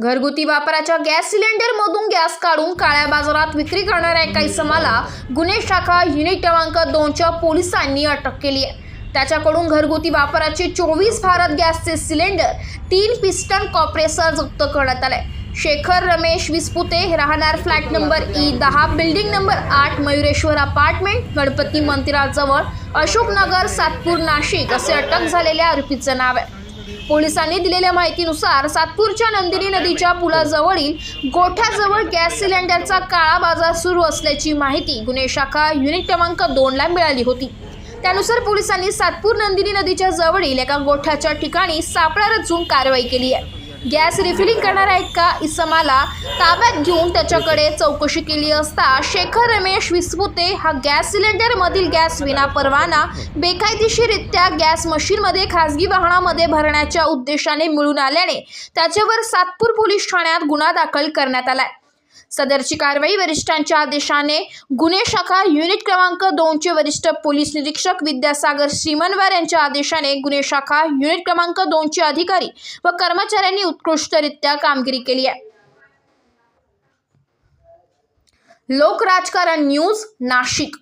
घरगुती वापराच्या gas सिलेंडरमधून gas काढून काळ्या बाजारात विक्री करणाऱ्या एका इसमाला गुन्हे शाखा युनिट क्रमांक दोनच्या पोलिसांनी अटक केली आहे. त्याच्याकडून घरगुती वापराचे चोवीस भारत गॅसचे सिलेंडर तीन पिस्टन कॉप्रेसर जप्त करण्यात आले. शेखर रमेश विस्पुते राहणार फ्लॅट नंबर ई दहा बिल्डिंग नंबर आठ मयुरेश्वर अपार्टमेंट गणपती मंदिराजवळ अशोकनगर सातपूर नाशिक असे अटक झालेल्या आरोपीचं नाव आहे. पोलिसांनी दिलेल्या माहितीनुसार सातपूरच्या नंदिनी नदीच्या पुलाजवळील गोठ्याजवळ गॅस सिलेंडरचा काळा बाजार सुरू असल्याची माहिती गुन्हे शाखा युनिट क्रमांक दोनला मिळाली होती. त्यानुसार पोलिसांनी सातपूर नंदिनी नदीच्या जवळील एका गोठ्याच्या ठिकाणी सापळा रचून कारवाई केली आहे. गॅस रिफिलिंग करणाऱ्या एका इसमाला ताब्यात घेऊन त्याच्याकडे चौकशी केली असता शेखर रमेश विस्पुते हा गॅस सिलेंडरमधील गॅस विना परवाना बेकायदेशीररित्या गॅस मशीनमध्ये खासगी वाहनामध्ये भरण्याच्या उद्देशाने मिळून आल्याने त्याच्यावर सातपूर पोलीस ठाण्यात गुन्हा दाखल करण्यात आलाय. सदरची कारवाई वरिष्ठांच्या आदेशाने. गुन्हे शाखा युनिट क्रमांक दोनचे वरिष्ठ पोलीस निरीक्षक विद्यासागर श्रीमनवार यांच्या आदेशाने गुन्हे शाखा युनिट क्रमांक दोनचे अधिकारी व कर्मचाऱ्यांनी उत्कृष्टरित्या कामगिरी केली आहे. लोक राजकारण न्यूज नाशिक.